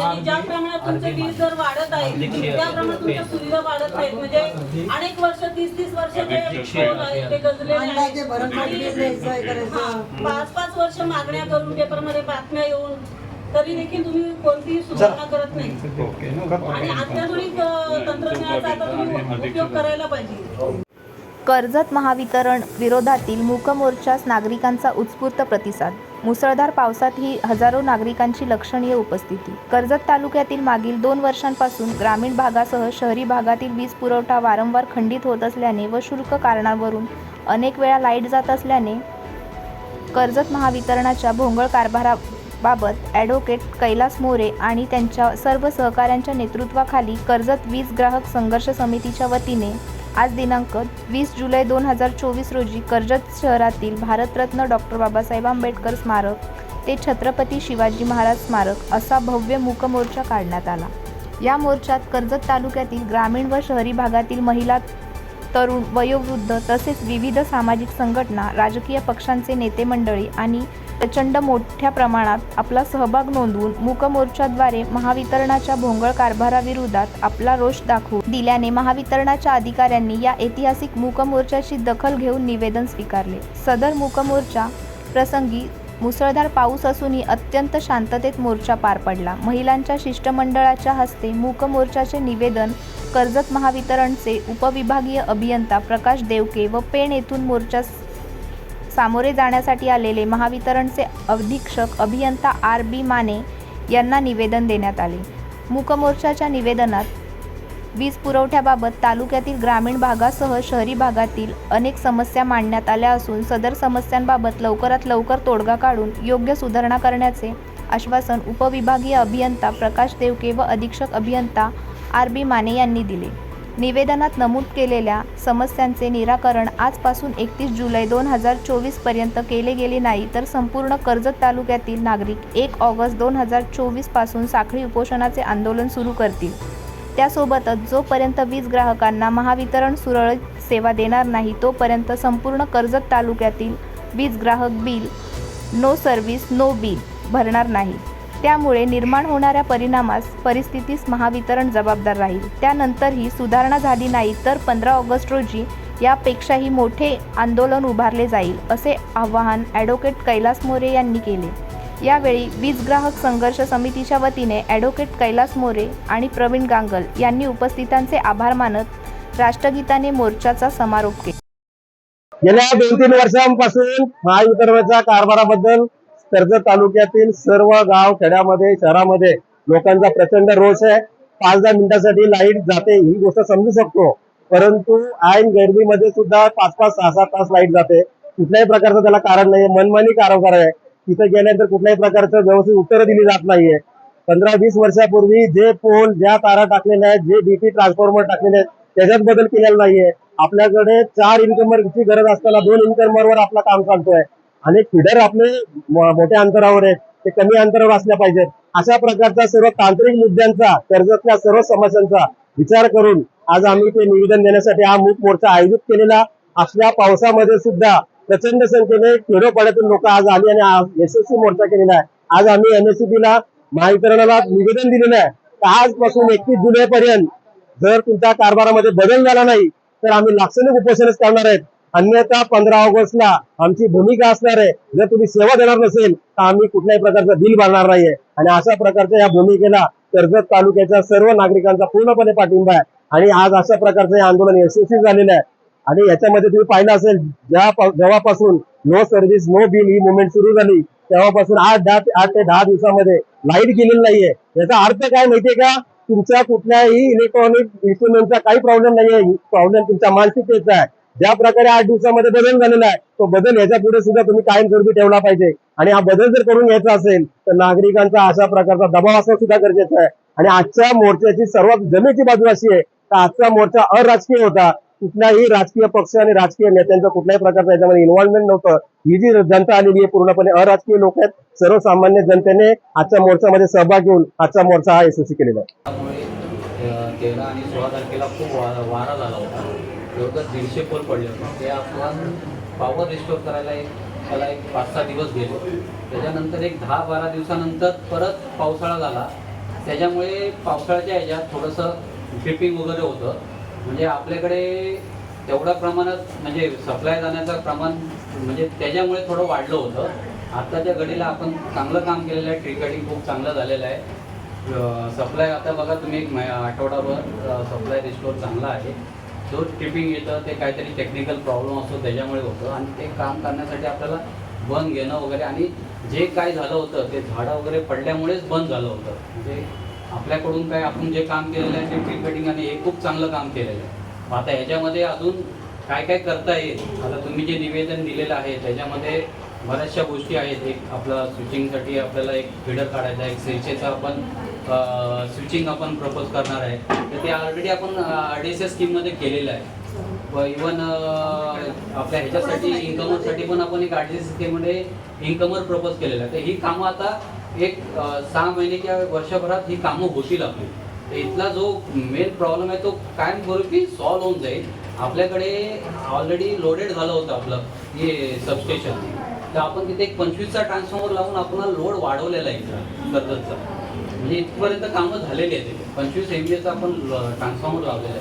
आणि ज्या प्रमाणात तुमचे वीज दर वाढत आहे त्या प्रमाणात तुमच्या सुविधा वाढत आहेत म्हणजे अनेक वर्ष तीस तीस वर्ष जे पोल आहे ते गजलेले अंदाजे आहेत भरत आणि द्यायचं करायचं हा, पाच पाच वर्ष मागण्या करून पेपरमध्ये बातम्या येऊन तरी देखील तुम्ही कोणतीही सुधारणा करत नाही. आणि अत्याधुनिक अ, तंत्रज्ञानाचा आता तुम्ही उपयोग करायला पाहिजे. कर्जत महावितरण विरोधातील मूक मोर्चास नागरिकांचा उत्स्फूर्त प्रतिसाद. मुसळधार पावसात ही हजारो नागरिकांची लक्षणीय उपस्थिती. कर्जत तालुक्यातील मागील दोन वर्षांपासून ग्रामीण भागासह शहरी भागातील वीज पुरवठा वारंवार खंडित होत असल्याने व शुल्क कारणावरून अनेक वेळा लाइट जात असल्याने कर्जत महावितरणाच्या भोंगळ कारभाराबाबत ॲडव्होकेट कैलास मोरे आणि त्यांच्या सर्व सहकाऱ्यांच्या नेतृत्वाखाली कर्जत वीज ग्राहक संघर्ष समितीच्या वतीने आज दिनांक वीस जुलै दोन हजार चोवीस रोजी कर्जत शहरातील भारतरत्न डॉक्टर बाबासाहेब आंबेडकर स्मारक ते छत्रपती शिवाजी महाराज स्मारक असा भव्य मूकमोर्चा काढण्यात आला. या मोर्चात कर्जत तालुक्यातील ग्रामीण व शहरी भागातील महिला तरुण वयोवृद्ध तसेच विविध सामाजिक संघटना राजकीय पक्षांचे नेते मंडळी आणि प्रचंड मोठ्या प्रमाणात आपला सहभाग नोंदवून मूकमोर्चाद्वारे महावितरणाच्या भोंगळ कारभाराविरोधात आपला रोष दाखवून दिल्याने महावितरणाच्या अधिकाऱ्यांनी या ऐतिहासिक मूकमोर्चाची दखल घेऊन निवेदन स्वीकारले. सदर मूकमोर्चा प्रसंगी मुसळधार पाऊस असूनही अत्यंत शांततेत मोर्चा पार पडला. महिलांच्या शिष्टमंडळाच्या हस्ते मूक मोर्चाचे निवेदन कर्जत महावितरणचे उपविभागीय अभियंता प्रकाश देवके व पेण येथून मोर्चा सामोरे जाण्यासाठी आलेले महावितरणचे अधीक्षक अभियंता आर बी माने यांना निवेदन देण्यात आले. मूकमोर्चाच्या निवेदनात वीज पुरवठ्याबाबत तालुक्यातील ग्रामीण भागासह शहरी भागातील अनेक समस्या मांडण्यात आल्या असून सदर समस्यांबाबत लवकरात लवकर तोडगा काढून योग्य सुधारणा करण्याचे आश्वासन उपविभागीय अभियंता प्रकाश देवके व अधीक्षक अभियंता आर बी माने यांनी दिले. निवेदनात नमूद केलेल्या समस्यांचे निराकरण आजपासून एकतीस जुलै दोन हजार चोवीसपर्यंत केले गेले नाही तर संपूर्ण कर्जत तालुक्यातील नागरिक एक ऑगस्ट दोन हजार चोवीसपासून साखळी उपोषणाचे आंदोलन सुरू करतील. त्यासोबतच जोपर्यंत वीज ग्राहकांना महावितरण सुरळीत सेवा देणार नाही तोपर्यंत संपूर्ण कर्जत तालुक्यातील वीज ग्राहक bill no service no bill भरणार नाही. त्यामुळे निर्माण होणाऱ्या परिणामास परिस्थितीस महावितरण जबाबदार राहील. त्यानंतरही सुधारणा झाली नाही तर पंधरा ऑगस्ट रोजी यापेक्षाही मोठे आंदोलन उभारले जाईल असे आवाहन ॲडव्होकेट कैलास मोरे यांनी केले. यावेळी वीज ग्राहक संघर्ष समितीच्या वतीने ॲडव्होकेट कैलास मोरे आणि प्रवीण गांगल यांनी उपस्थितांचे आभार मानत राष्ट्रगीताने मोर्चाचा समारोप केला. गेल्या दोन तीन वर्षांपासून महावितरणाच्या कारभाराबद्दल कर्जत तालुक्यातील सर्व गाव खेड्यामध्ये शहरामध्ये लोकांचा प्रचंड रोष आहे. पाच दहा मिनिटासाठी लाइट जाते ही गोष्ट समजू शकतो. परंतु ऐन गर्दीमध्ये सुद्धा पाच पाच सहा सात तास लाइट जाते. कुठल्याही प्रकारचं त्याला कारण नाही मनमानी कारभार आहे. तिथे गेल्यानंतर कुठल्याही प्रकारचं व्यवस्थित उत्तरं दिली जात नाहीये. पंधरा वीस वर्षापूर्वी जे पोल ज्या तारा टाकलेल्या आहेत जे डीपी ट्रान्सफॉर्मर टाकलेले आहेत त्याच्यात बदल केलेला नाहीये. आपल्याकडे चार इन्कमरची गरज असताना दोन इन्कमरवर आपलं काम चालतोय. आणि फिडर आपले मोठ्या अंतरावर आहेत. ते कमी अंतरावर असल्या पाहिजेत. अशा प्रकारचा सर्व तांत्रिक मुद्द्यांचा कर्जतल्या सर्व समस्यांचा विचार करून आज आम्ही ते निवेदन देण्यासाठी हा मूक मोर्चा आयोजित केलेला असल्या पावसामध्ये सुद्धा प्रचंड संख्येने खेडोपाड्यातून लोक आज आली आणि आज यशस्वी मोर्चा केलेला आहे. आज आम्ही एमएससीबी ला महावितरणाला निवेदन दिलेलं आहे. की आजपासून एकतीस जुलै पर्यंत जर तुमच्या कारभारामध्ये बदल झाला नाही तर आम्ही लाक्षणिक उपोषणच करणार आहेत. अन्यथा पंधरा ऑगस्टला आमची भूमिका असणार आहे. जर तुम्ही सेवा देणार नसेल तर आम्ही कुठल्याही प्रकारचं बिल भरणार नाहीये. आणि अशा प्रकारच्या या भूमिकेला कर्जत तालुक्याच्या सर्व नागरिकांचा पूर्णपणे पाठिंबा आहे. आणि आज अशा प्रकारचं हे आंदोलन यशस्वी झालेलं आहे. आणि याच्यामध्ये तुम्ही पाहिलं असेल ज्या जेव्हापासून नो सर्व्हिस नो बिल ही मुवमेंट सुरू झाली तेव्हापासून आठ दहा आठ ते दहा दिवसामध्ये लाइट गेलेली नाहीये. याचा अर्थ काय माहितीये का? तुमच्या कुठल्याही इलेक्ट्रॉनिक इन्स्ट्रुमेंटचा काही प्रॉब्लेम नाहीये. प्रॉब्लेम तुमच्या मानसिकतेचा आहे. ज्या प्रकारे आठ दिवसामध्ये बदल झालेला आहे तो बदल याच्यापुढे सुद्धा तुम्ही कायमस्वरूपी ठेवला पाहिजे. आणि हा बदल जर करून घ्यायचा असेल तर नागरिकांचा अशा प्रकारचा दबाव असणं सुद्धा गरजेचं आहे. आणि आजच्या मोर्चाची सर्वात जमेची बाजू अशी आहे तर आजचा मोर्चा अराजकीय होता. कुठल्याही राजकीय पक्ष आणि राजकीय नेत्यांचं कुठल्याही प्रकारचं याच्यामध्ये इन्व्हॉल्वमेंट नव्हतं. ही जी जनता आलेली आहे पूर्णपणे अराजकीय लोक आहेत. सर्वसामान्य जनतेने आजच्या मोर्चामध्ये सहभाग घेऊन आजचा मोर्चा हा यशस्वी केलेला आहे. तेरा आणि सोळा तारखेला खूप वारा झाला होता. जवळपास दीडशे पोल पडले होते. ते आपण पॉवर रिस्टोर करायला एक त्याला एक पाच सहा दिवस गेले. त्याच्यानंतर एक दहा बारा दिवसानंतर परत पावसाळा झाला. त्याच्यामुळे पावसाळ्याच्या ह्याच्यात थोडंसं ड्रिपिंग वगैरे होतं. म्हणजे आपल्याकडे तेवढ्या प्रमाणात म्हणजे सप्लाय जाण्याचं प्रमाण म्हणजे त्याच्यामुळे थोडं वाढलं होतं. आत्ताच्या घडीला आपण चांगलं काम केलेलं आहे. ट्री कटिंग खूप चांगलं झालेलं आहे. सप्लाय आता बघा तुम्ही एक मै- आठवडाभर सप्लाय रिस्टोर चांगला आहे. जो ट्रिपिंग येतं ते काहीतरी टेक्निकल प्रॉब्लेम असतो त्याच्यामुळे होतं. आणि ते काम करण्यासाठी आपल्याला बंद घेणं वगैरे आणि जे काय झालं होतं ते झाडं वगैरे पडल्यामुळेच बंद झालं होतं. म्हणजे आपल्याकडून काय आपण जे काम केलेलं आहे ते ट्री कटिंग आणि हे खूप चांगलं काम केलेलं आहे. मग आता ह्याच्यामध्ये अजून काय काय करता येईल? आता तुम्ही जे निवेदन दिलेलं आहे त्याच्यामध्ये बऱ्याचशा गोष्टी आहेत. एक आपला स्विचिंगसाठी आपल्याला एक फिडर काढायचा एक सिरचेचा आपण स्विचिंग आपण प्रपोज करणार आहे. तर ते ऑलरेडी आपण आर डी एस एस स्कीममध्ये केलेलं आहे. इवन आपल्या ह्याच्यासाठी इन्कमरसाठी पण आपण एक आर डी एस स्कीममध्ये इन्कमर प्रपोज केलेलं आहे. तर ही कामं आता एक सहा महिने किंवा वर्षभरात ही कामं होतील आपली. तर इथला जो मेन प्रॉब्लेम आहे तो कायमस्वरूपी सॉल्व्ह होऊन जाईल. आपल्याकडे ऑलरेडी लोडेड झालं होतं आपलं हे सबस्टेशन तर आपण तिथे एक पंचवीसचा ट्रान्सफॉर्मर लावून आपण लोड वाढवलेला आहे कर्जतचा म्हणजे इथपर्यंत कामं झालेली आहेत पंचवीस एम आपण ट्रान्सफॉर्मर लावलेलं आहे.